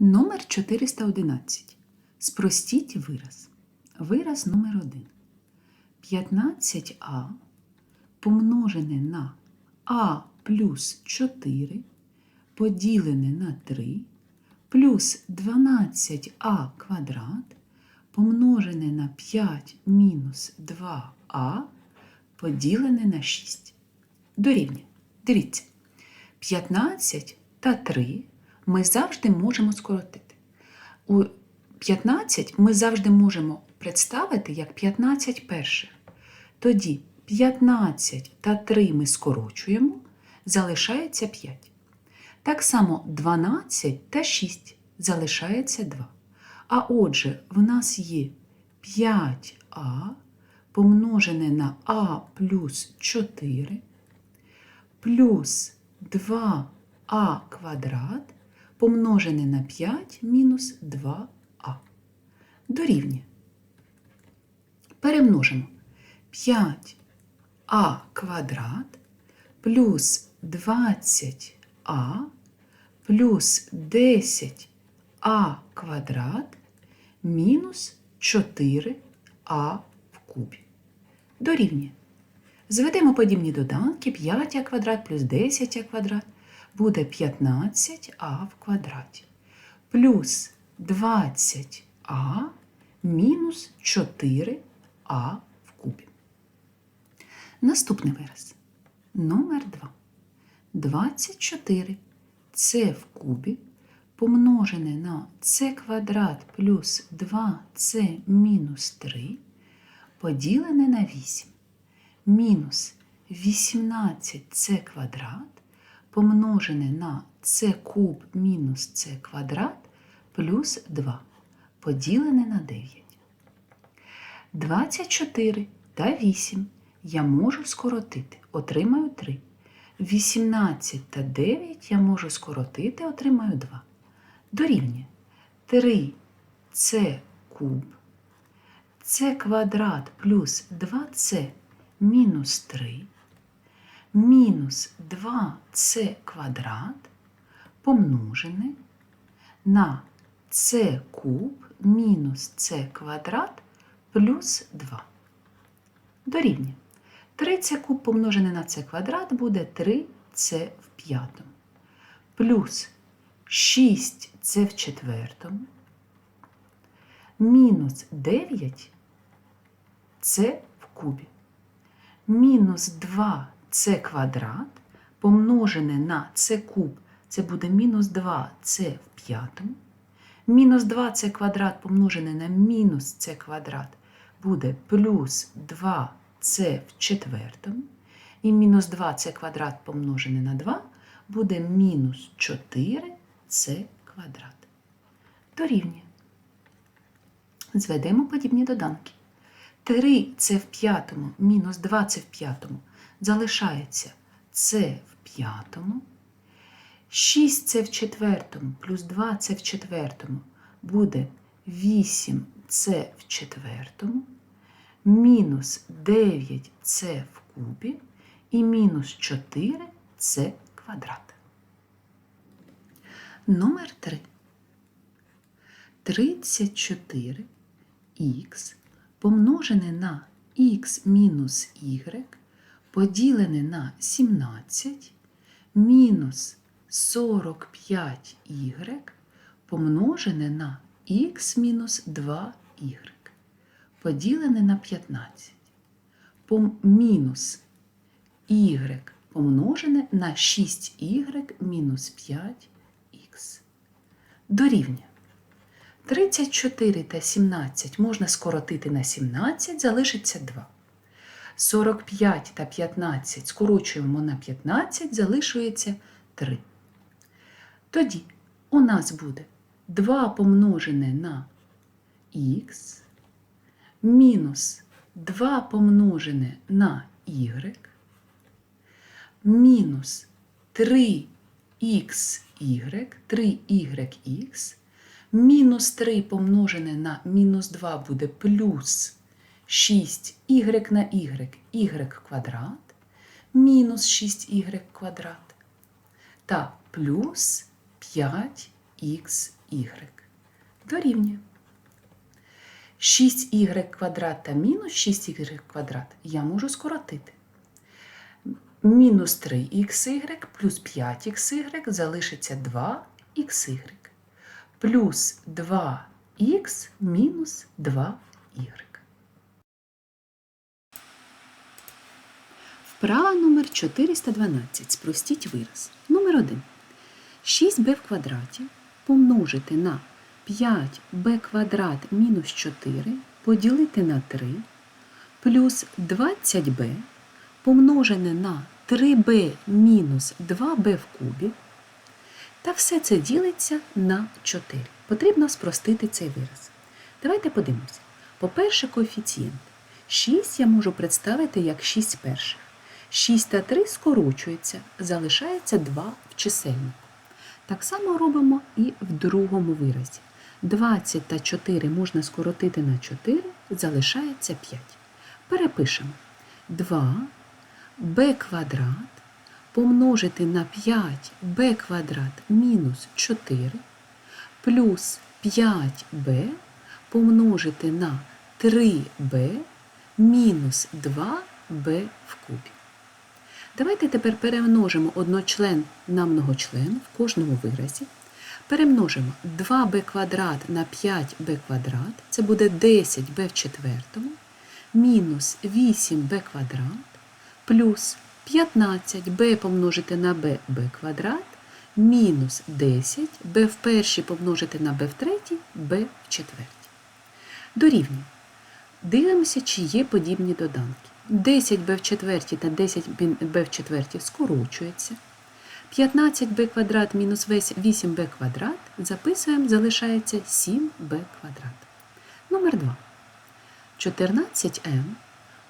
Номер 411. Спростіть вираз. Вираз номер 1. 15а помножене на а плюс 4 поділене на 3 плюс 12а квадрат помножене на 5 мінус 2а поділене на 6. Дорівнює. Дивіться. 15 та 3 ми завжди можемо скоротити. У 15 ми завжди можемо представити як 15 перших. Тоді 15 та 3 ми скорочуємо, залишається 5. Так само 12 та 6 залишається 2. А отже, в нас є 5а помножене на а плюс 4 плюс 2а квадрат помножене на 5 мінус 2а. Дорівнює. Перемножимо 5а квадрат плюс 20а плюс 10а квадрат мінус 4а в кубі. Дорівнює. Зведемо подібні доданки 5а квадрат плюс 10а квадрат буде 15а в квадраті. Плюс 20а мінус 4а в кубі. Наступний вираз. Номер 2. 24 це в кубі помножене на c квадрат плюс 2c мінус 3 поділене на 8 мінус 18c квадрат помножене на c куб мінус c квадрат плюс 2 поділене на 9. 24 та 8 я можу скоротити, отримаю 3. 18 та 9 я можу скоротити, отримаю 2. Дорівнює 3 c куб, c квадрат плюс 2c мінус 3 мінус 2c квадрат помножене на c куб мінус c квадрат плюс 2. Дорівнює. 3c куб помножене на c квадрат буде 3c в п'ятому. Плюс 6c в четвертому. Мінус 9 c в кубі. Мінус 2 c квадрат помножене на c куб, це буде мінус 2c в п'ятому. Мінус 2c квадрат помножене на мінус c квадрат буде плюс 2c в четвертому. І мінус 2c квадрат помножене на 2 буде мінус 4c квадрат. Дорівнює. Зведемо подібні доданки. 3 це в п'ятому мінус 2 це в п'ятому залишається С в п'ятому. 6 це в четвертому плюс 2 це в четвертому буде 8 це в четвертому, мінус 9 це в кубі і мінус 4 це квадрат. Номер 3. 34х помножене на х мінус y поділене на 17 мінус 45y помножене на х мінус 2y поділене на 15 Пом- мінус y помножене на 6y мінус 5х. Дорівнює. 34 та 17 можна скоротити на 17, залишиться 2. 45 та 15 скорочуємо на 15, залишується 3. Тоді у нас буде 2 помножене на х мінус 2 помножене на y мінус 3xy, 3yx мінус 3 помножене на мінус 2 буде плюс 6y на y, y квадрат, мінус 6y квадрат та плюс 5 xy дорівнює. 6y квадрат та мінус 6y квадрат я можу скоротити. Мінус 3xy плюс 5xy залишиться 2xy. Плюс 2х мінус 2y. Вправа номер 412. Спростіть вираз. Номер 1. 6b в квадраті помножити на 5b квадрат мінус 4 поділити на 3 плюс 20b помножене на 3b мінус 2b в кубі. Та все це ділиться на 4. Потрібно спростити цей вираз. Давайте подивимося. По-перше, коефіцієнт. 6 я можу представити як 6 перших. 6 та 3 скорочуються, залишається 2 в чисельнику. Так само робимо і в другому виразі. 20 та 4 можна скоротити на 4, залишається 5. Перепишемо 2 b квадрат помножити на 5b квадрат мінус 4 плюс 5b помножити на 3b мінус 2b в кубі. Давайте тепер перемножимо одночлен на многочлен в кожному виразі. Перемножимо 2b квадрат на 5b квадрат, це буде 10b в четвертому, мінус 8b квадрат, плюс 15b помножити на b, b квадрат, мінус 10 b в першій помножити на b в третій, b в четвертій. Дорівнює. Дивимося, чи є подібні доданки. 10b в четвертій та 10b в четвертій скорочується. 15b квадрат мінус 8b квадрат записуємо, залишається 7b квадрат. Номер 2. 14m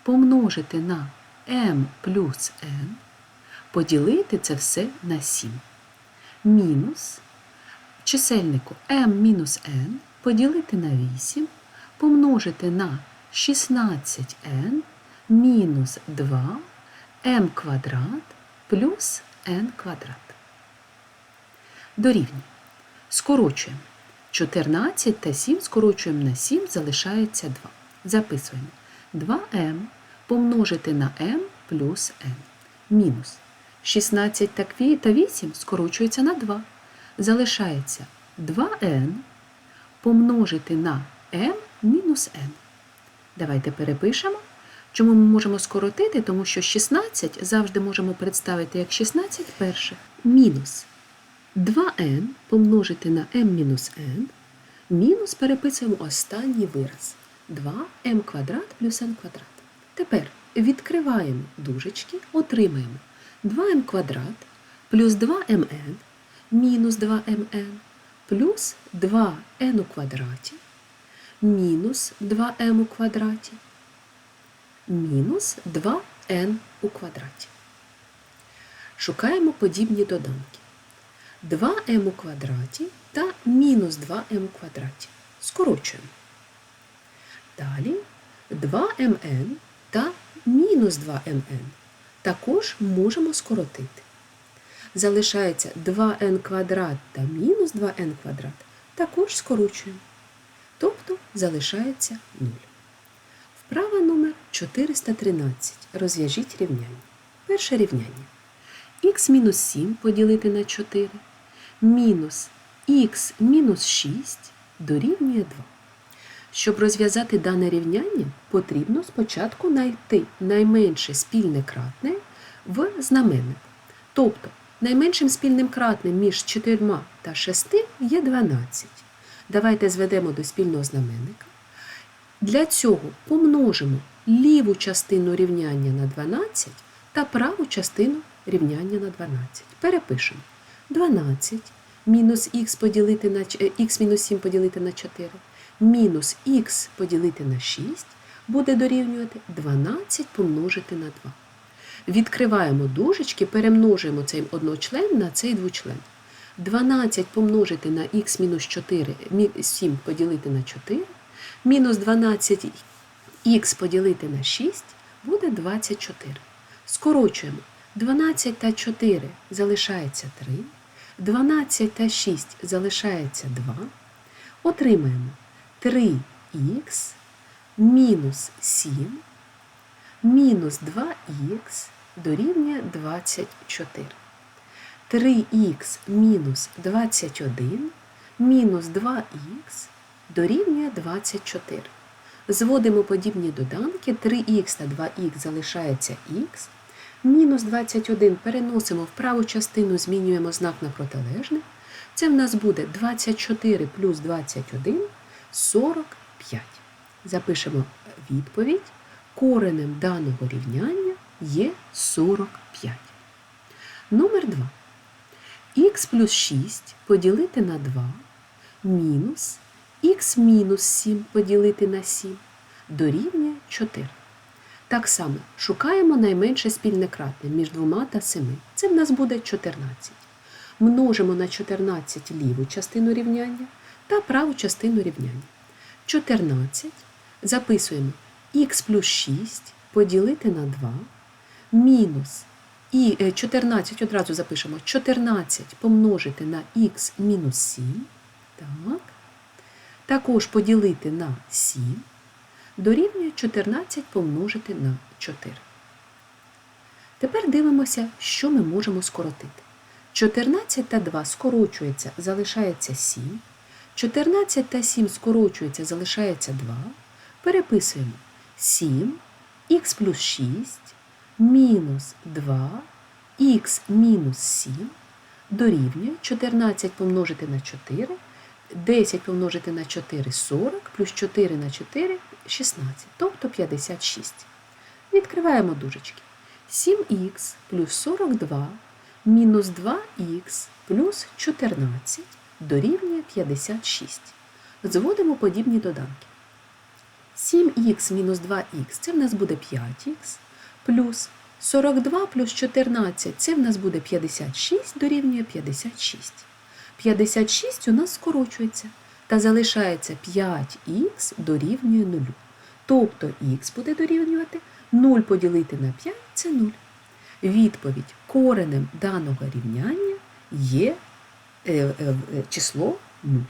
помножити на m плюс n, поділити це все на 7. Мінус чисельнику m мінус n поділити на 8, помножити на 16n мінус 2 m квадрат плюс n квадрат. Дорівнює. Скорочуємо. 14 та 7 скорочуємо на 7, залишається 2. Записуємо 2m помножити на m плюс n. Мінус 16 та 8 скорочується на 2. Залишається 2n помножити на m мінус n. Давайте перепишемо. Чому ми можемо скоротити? Тому що 16 завжди можемо представити як 16 перших. Мінус 2n помножити на m мінус n. Мінус переписуємо останній вираз. 2m квадрат плюс n квадрат. Тепер відкриваємо дужечки, отримаємо 2m квадрат плюс 2mn мінус 2mn плюс 2n у квадраті мінус 2m у квадраті мінус 2n у квадраті. Шукаємо подібні доданки. 2m у квадраті та мінус 2m у квадраті. Скорочуємо. Далі 2mn та мінус 2mn також можемо скоротити. Залишається 2n квадрат та мінус 2n квадрат також скорочуємо. Тобто залишається 0. Вправа номер 413. Розв'яжіть рівняння. Перше рівняння. х мінус 7 поділити на 4 мінус х мінус 6 дорівнює 2. Щоб розв'язати дане рівняння, потрібно спочатку знайти найменше спільне кратне в знаменнику. Тобто найменшим спільним кратним між 4 та 6 є 12. Давайте зведемо до спільного знаменника. Для цього помножимо ліву частину рівняння на 12 та праву частину рівняння на 12. Перепишемо 12 мінус х поділити на х мінус 7 поділити на 4, мінус х поділити на 6 буде дорівнювати 12 помножити на 2. Відкриваємо дужечки, перемножуємо цей одночлен на цей двочлен. 12 помножити на х мінус 4, 7 поділити на 4 мінус 12х поділити на 6 буде 24. Скорочуємо 12 та 4 залишається 3. 12 та 6 залишається 2. Отримаємо 3х мінус 7 мінус 2х дорівнює 24. 3х мінус 21 мінус 2х дорівнює 24. Зводимо подібні доданки. 3х та 2х залишається х. Мінус 21 переносимо в праву частину, змінюємо знак на протилежний. Це в нас буде 24 плюс 21 45. Запишемо відповідь. Коренем даного рівняння є 45. Номер 2. х плюс 6 поділити на 2 мінус х мінус 7 поділити на 7 дорівнює 4. Так само шукаємо найменше спільне кратне між 2 та 7. Це в нас буде 14. Множимо на 14 ліву частину рівняння та праву частину рівняння. 14 записуємо х плюс 6 поділити на 2 мінус і е, 14 одразу запишемо 14 помножити на х мінус 7. Так. Також поділити на 7 дорівнює 14 помножити на 4. Тепер дивимося, що ми можемо скоротити. 14 та 2 скорочується, залишається 7. 14 та 7 скорочується, залишається 2. Переписуємо 7, х плюс 6, мінус 2, х мінус 7 дорівнює 14 помножити на 4, 10 помножити на 4 – 40, плюс 4 на 4 – 16, тобто 56. Відкриваємо дужечки. 7х плюс 42 мінус 2х плюс 14 дорівнює 56. Зводимо подібні доданки. 7х мінус 2х це в нас буде 5х, плюс 42 плюс 14 це в нас буде 56 дорівнює 56. 56 у нас скорочується та залишається 5х дорівнює 0. Тобто х буде дорівнювати 0 поділити на 5 це 0. Відповідь коренем даного рівняння є е, е, е, число 0.